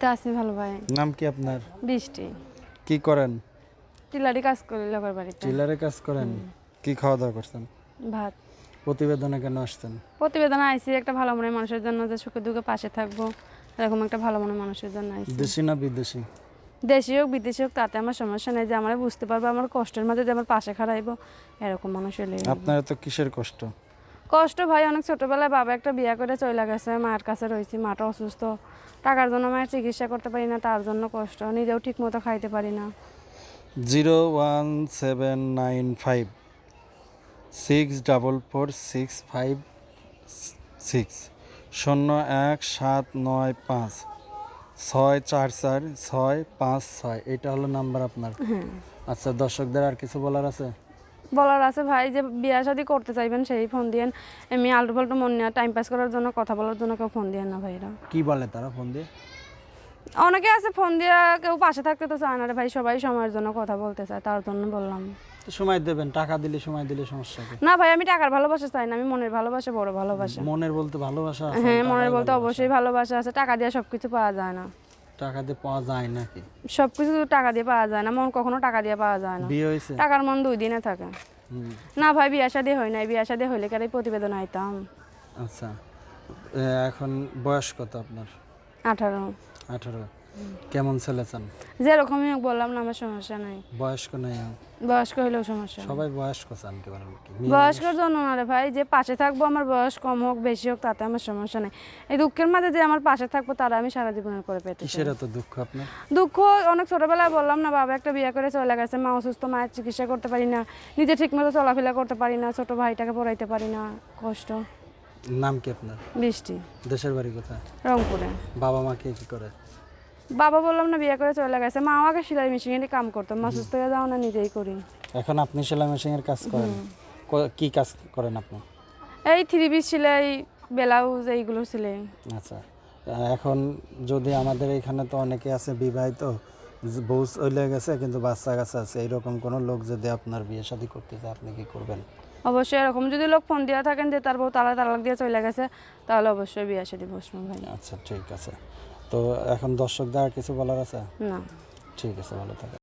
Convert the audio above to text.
তো আছি ভালো ভাই। নাম কি আপনার? বৃষ্টি। কি করেন? টিলারি কাজ করি লগর বাড়িতে। টেলারে কাজ করেন? কি খাওয়া দাওয়া করছেন? ভাত। প্রতিবেদনে কেন আসছেন? প্রতিবেদন আইসি একটা ভালো মনের মানুষের জন্য যে সুখে দুঃখে পাশে থাকব। এরকম একটা ভালো মনের মানুষের জন্য আইসি দেশি না বিদেশি? দেশি হোক বিদেশি হোক তাতে আমার সমস্যা নেই। যে আমার বুঝতে পারব আমার কষ্টের মাঝে যে আমার পাশে খাড়াইবো এরকম মানুষ হলে আপনার তো কিসের কষ্ট? কষ্ট ভাই অনেক ছোটবেলায় বাবা একটা বিয়ে করে চলে গেছে মায়ের কাছে রয়েছি মাটা অসুস্থ। টাকার জন্য মায়ের চিকিৎসা করতে পারি না তার জন্য কষ্ট নিজেও ঠিক মতো খাইতে পারি না। Zero one seven nine five six double four six five six শূন্য এক সাত নয় পাঁচ ছয় চার চার ছয় পাঁচ ছয় এটা হলো নাম্বার আপনার। হ্যাঁ। আচ্ছা দর্শকদের আর কিছু বলার আছে? বলার আছে ভাই যে বিয়ে শাদি করতে চাইবেন সেই ফোন দিয়েন। এমনি আলটু ফাল্টু মন নেওয়া টাইম পাস করার জন্য কথা বলার জন্য কেউ ফোন দিয়েন না ভাইরা। কি বলে তারা ফোন দিয়ে? অনেকে আছে ফোন দিয়ে কেউ পাশে থাকতে তো চায় না রে ভাই সবাই সময়ের জন্য কথা বলতে চায় তার জন্য বললাম। তো সময় দেবেন টাকা দিলে সময় দিলে সমস্যা কি? না ভাই আমি টাকার ভালোবাসা চাই না আমি মনের ভালোবাসা বড় ভালোবাসা। মনের বলতে ভালোবাসা আছে, হ্যাঁ মনের বলতে ভালোবাসা। অবশ্যই ভালোবাসা আছে টাকা দিয়ে সবকিছু পাওয়া যায় না। টাকা দিয়ে পাওয়া যায় নাকি? সবকিছু টাকা দিয়ে পাওয়া যায় না মন কখনো টাকা দিয়ে পাওয়া যায় না। বিয়ে হয়েছে? টাকার মন দুই দিনে থাকে। না ভাই বিয়া শাদি হয় নাই বিয়া শাদি হইলে কারে প্রতিবেদন আইতাম। আচ্ছা এখন বয়স কত আপনার? আঠারো। আঠারো। কেমন ছেলে চান? যেরকমই হোক বললাম না আমার সমস্যা নাই। বয়স্ক নাই বয়স্ক হইলেও সমস্যা নেই। সবাই বয়স্ক চান কি বলেন কি? মেয়ে বয়স্কর জন্য না রে ভাই যে পাশে থাকব আমার বয়স কম হোক বেশি হোক তাতে আমার সমস্যা নাই। এই দুঃখের মাঝে যে আমার পাশে থাকব তারা আমি সারা জীবনের করে পেতে চাই। কিসের এত দুঃখ আপনার? দুঃখ অনেক ছোটবেলায় বললাম না বাবা একটা বিয়ে করে চলে গেছে মা অসুস্থ মায়ের চিকিৎসা করতে পারি না নিজে ঠিকমতো চলাফেরা করতে পারি না ছোট ভাইটাকে পড়াইতে পারি না কষ্ট। নাম কি আপনার? বৃষ্টি। দেশের বাড়ি কোথায়? রংপুরে। বাবা মা কে কি করে? বাবা বললাম না বিয়ে করে চলে গেছে। মা আমাকে সেলাই মেশিনে কাম করতো। মা সুস্থ হয়ে যাও না নিজেই করি। এখন আপনি সেলাই মেশিনের কাজ করেন? কি কাজ করেন আপনি? এই থ্রি পিস সেলাই ব্লাউজ এইগুলো সেলাই। আচ্ছা। এখন যদি আমাদের এখানে তো অনেকে আছে বিবাহিত বউ চলে গেছে কিন্তু বাচ্চা কাছে আছে এইরকম কোনো লোক যদি আপনার বিয়ে শাদী করতে চায় আপনি কি করবেন? অবশ্যই এরকম যদি লোক ফোন দেওয়া থাকেন যে তার বউ তালা তালাক দিয়ে চলে গেছে তাহলে অবশ্যই বিয়ে সাথে বসবো ভাই। আচ্ছা ঠিক আছে। তো এখন দর্শকদের আর কিছু বলার আছে? না। ঠিক আছে ভালো থাকে।